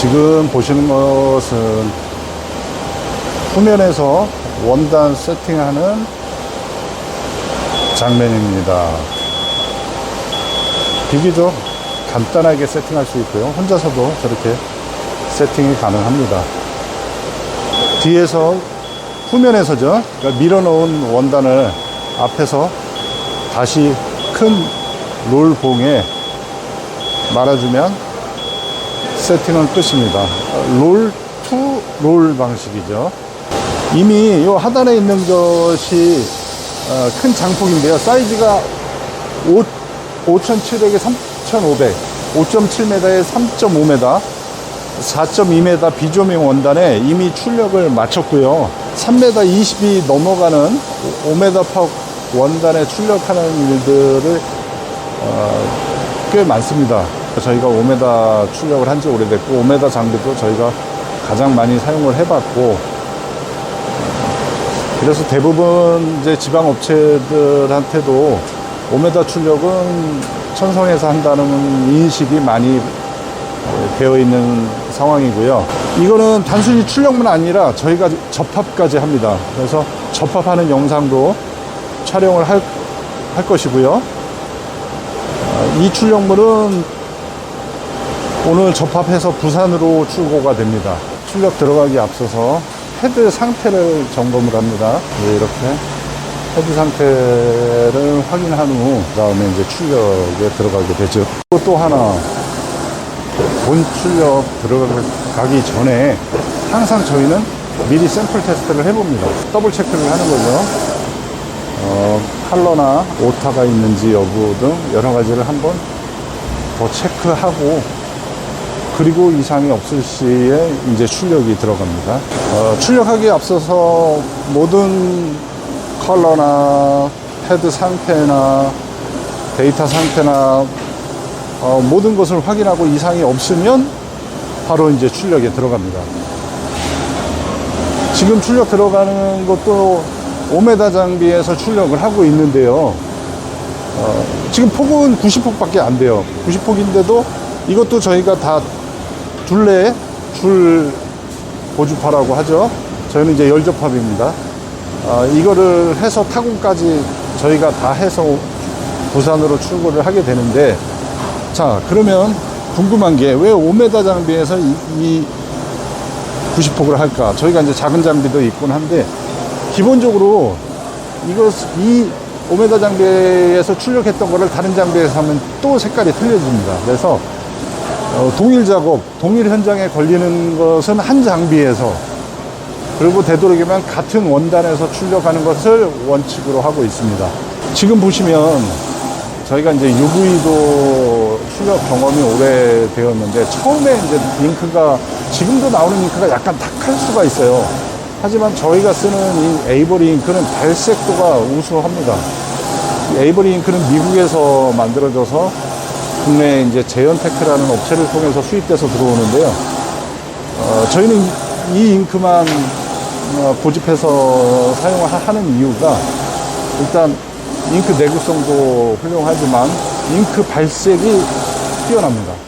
지금 보시는 것은 후면에서 원단 세팅하는 장면입니다. 비교적 간단하게 세팅할 수 있고요. 혼자서도 저렇게 세팅이 가능합니다. 뒤에서 후면에서죠. 그러니까 밀어놓은 원단을 앞에서 다시 큰 롤봉에 말아주면 세팅은 끝입니다. 롤 투 롤 방식이죠. 이미 이 하단에 있는 것이 어, 큰 장폭인데요. 사이즈가 5, 5,700에 3,500, 5.7m에 3.5m, 4.2m 비조명 원단에 이미 출력을 마쳤고요. 3m 20이 넘어가는 5m 퍽 원단에 출력하는 일들을 어, 꽤 많습니다. 저희가 5m 출력을 한 지 오래됐고 5m 장비도 저희가 가장 많이 사용을 해봤고 그래서 대부분 이제 지방 업체들한테도 5m 출력은 천성에서 한다는 인식이 많이 되어 있는 상황이고요. 이거는 단순히 출력만 아니라 저희가 접합까지 합니다. 그래서 접합하는 영상도 촬영을 할, 할 것이고요. 어, 이 출력물은 오늘 접합해서 부산으로 출고가 됩니다. 출력 들어가기 앞서서 헤드 상태를 점검을 합니다. 네, 이렇게 헤드 상태를 확인한 후 그다음에 이제 출력에 들어가게 되죠. 또 하나 본 출력 들어가기 전에 항상 저희는 미리 샘플 테스트를 해봅니다. 더블 체크를 하는 거죠. 어, 컬러나 오타가 있는지 여부 등 여러 가지를 한번 더 체크하고 그리고 이상이 없을 시에 이제 출력이 들어갑니다. 어, 출력하기에 앞서서 모든 컬러나 헤드 상태나 데이터 상태나 어, 모든 것을 확인하고 이상이 없으면 바로 이제 출력에 들어갑니다. 지금 출력 들어가는 것도 5m 장비에서 출력을 하고 있는데요. 어, 지금 폭은 90폭밖에 안 돼요. 90폭인데도 이것도 저희가 다 둘레 줄 보주파라고 하죠. 저희는 이제 열접합입니다. 아, 이거를 해서 타공까지 저희가 다 해서 부산으로 출고를 하게 되는데 자 그러면 궁금한 게 왜 5m 장비에서 이, 이 90폭을 할까? 저희가 이제 작은 장비도 있곤 한데 기본적으로 이거 이 5m 장비에서 출력했던 거를 다른 장비에서 하면 또 색깔이 틀려집니다. 그래서 어, 동일 작업, 동일 현장에 걸리는 것은 한 장비에서 그리고 되도록이면 같은 원단에서 출력하는 것을 원칙으로 하고 있습니다. 지금 보시면 저희가 이제 UV도 출력 경험이 오래 되었는데 처음에 이제 잉크가 지금도 나오는 잉크가 약간 탁할 수가 있어요. 하지만 저희가 쓰는 이 에이버리 잉크는 발색도가 우수합니다. 이 에이버리 잉크는 미국에서 만들어져서 국내 이제 제연테크라는 업체를 통해서 수입돼서 들어오는데요. 어, 저희는 이 잉크만 어, 고집해서 사용하는 이유가 일단 잉크 내구성도 훌륭하지만 잉크 발색이 뛰어납니다.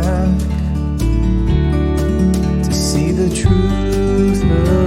Back to see the truth